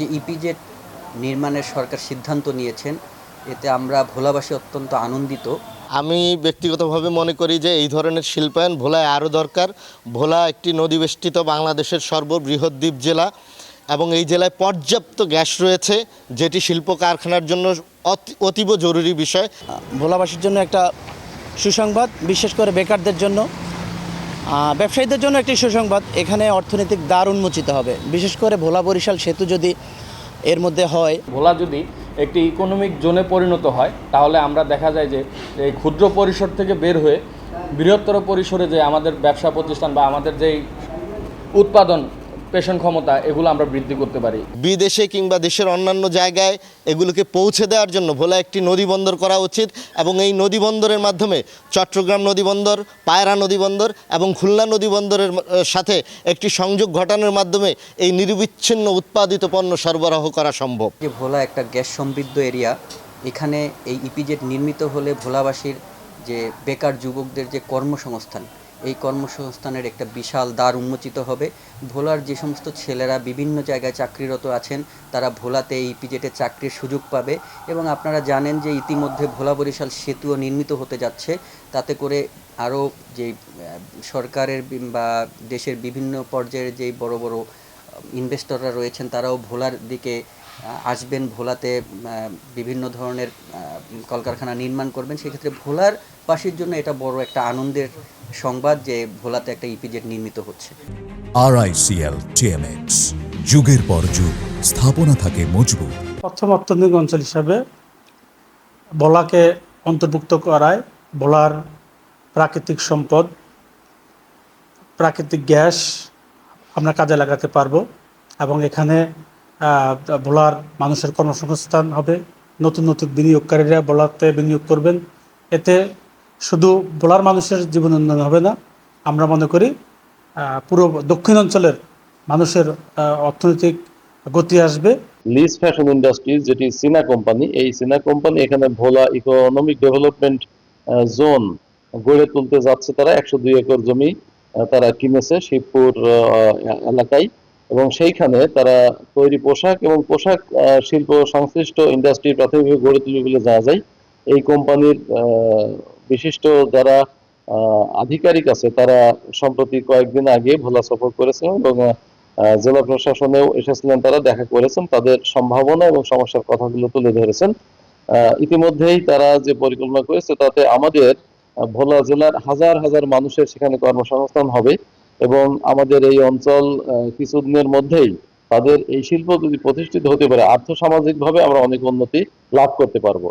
যে ইপিজেড নির্মাণের সরকার সিদ্ধান্ত নিয়েছেন এতে আমরা ভোলাবাসী অত্যন্ত আনন্দিত। আমি ব্যক্তিগতভাবে মনে করি যে এই ধরনের শিল্পায়ন ভোলায় আরও দরকার। ভোলা একটি নদীবেষ্টিত বাংলাদেশের সর্ববৃহৎ দ্বীপ জেলা এবং এই জেলায় পর্যাপ্ত গ্যাস রয়েছে যেটি শিল্প কারখানার জন্য অতি- অতীব জরুরি বিষয়। ভোলাবাসীর জন্য একটা সুসংবাদ বিশেষ করে বেকারদের জন্য। ব্যবসায়ীদের জন্য একটি সুসংবাদ, এখানে অর্থনৈতিক দ্বার উন্মোচিত হবে। বিশেষ করে ভোলা বরিশাল সেতু যদি এর মধ্যে হয়। ভোলা যদি একটি ইকোনমিক জোনে পরিণত হয়, তাহলে আমরা দেখা যায় যে এই ক্ষুদ্র পরিসর থেকে বের হয়ে বৃহত্তর পরিসরে যে আমাদের ব্যবসা প্রতিষ্ঠান বা আমাদের যেই উৎপাদন পেশন ক্ষমতা এগুলো আমরা বৃদ্ধি করতে পারি। বিদেশে কিংবা দেশের অন্যান্য জায়গায় এগুলোকে পৌঁছে দেওয়ার জন্য ভোলা একটি নদী বন্দর করা উচিত এবং এই নদী বন্দরের মাধ্যমে চট্টগ্রাম নদী বন্দর পায়রা নদী বন্দর এবং খুলনা নদী বন্দরের সাথে একটি সংযোগ ঘটানোর মাধ্যমে এই নিরবিচ্ছিন্ন উৎপাদিত পণ্য সরবরাহ করা সম্ভব। যে ভোলা একটা গ্যাস সমৃদ্ধ এরিয়া এখানে এই ইপিজেড নির্মিত হলে ভোলাবাসীর যে বেকার যুবকদের যে কর্মসংস্থান এই কর্মসংস্থানের একটা বিশাল দ্বার উন্মোচিত হবে। ভোলার যে সমস্ত ছেলেরা বিভিন্ন জায়গায় চাকরিরত আছেন, তারা ভোলাতে ইপিজেটে চাকরির সুযোগ পাবে এবং আপনারা জানেন যে ইতিমধ্যে ভোলা বরিশাল সেতুও নির্মিত হতে যাচ্ছে। তাতে করে আরও যে সরকারের বা দেশের বিভিন্ন পর্যায়ের যেই বড় বড় ইনভেস্টররা রয়েছেন, তারাও ভোলার দিকে আসবেন। ভোলাতে বিভিন্ন ধরনের কলকারখানা নির্মাণ করবেন। সেক্ষেত্রে ভোলার বাসীর জন্য এটা বড় একটা আনন্দের সংবাদ যে ভোলাতে একটা ইপিজেড নির্মিত হচ্ছে। আরআইসিএল টিএমএক্স যুগের পর যুগ স্থাপনা থাকে মজবুত। প্রথম অর্থনৈতিক অঞ্চল হিসাবে ভোলাকে অন্তর্ভুক্ত করায় ভোলার প্রাকৃতিক সম্পদ প্রাকৃতিক গ্যাস আমরা কাজে লাগাতে পারব এবং এখানে আহ, ভোলার মানুষের কর্মসংস্থান হবে। নতুন নতুন বিনিয়োগকারীরা ভোলাতে বিনিয়োগ করবেন। এতে শুধু ভোলার মানুষের জীবন উন্নয়ন হবে না, আমরা মনে করি পুরো দক্ষিণ অঞ্চলের মানুষের অর্থনৈতিক গতি আসবে। লিজ ফ্যাশন ইন্ডাস্ট্রি যেটি সিনা কোম্পানি, এই সিনা কোম্পানি এখানে ভোলা ইকোনমিক ডেভেলপমেন্ট জোন গড়ে তুলতে যাচ্ছে। তারা একশো দুই একর জমি তারা কিনেছে শিবপুর এলাকায় এবং সেইখানে তারা তৈরি পোশাক এবং পোশাক শিল্প সংশ্লিষ্ট ইন্ডাস্ট্রি প্রাথমিকভাবে গড়ে তুলবে বলে জানা যায়। এই কোম্পানির বিশিষ্ট যারা আধিকারিক আছে, তারা সম্প্রতি কয়েকদিন আগে ভোলা সফর করেছেন এবং জেলা প্রশাসনেও এসেছিলেন, তারা দেখা করেছেন, তাদের সম্ভাবনা এবং সমস্যার কথাগুলো তুলে ধরেছেন। ইতিমধ্যেই তারা যে পরিকল্পনা করেছে, তাতে আমাদের ভোলা জেলার হাজার হাজার মানুষের সেখানে কর্মসংস্থান হবে এবং আমাদের এই অঞ্চল কিছুদিনের মধ্যেই তাদের এই শিল্প যদি প্রতিষ্ঠিত হতে পারে, আর্থসামাজিকভাবে আমরা অনেক উন্নতি লাভ করতে পারব।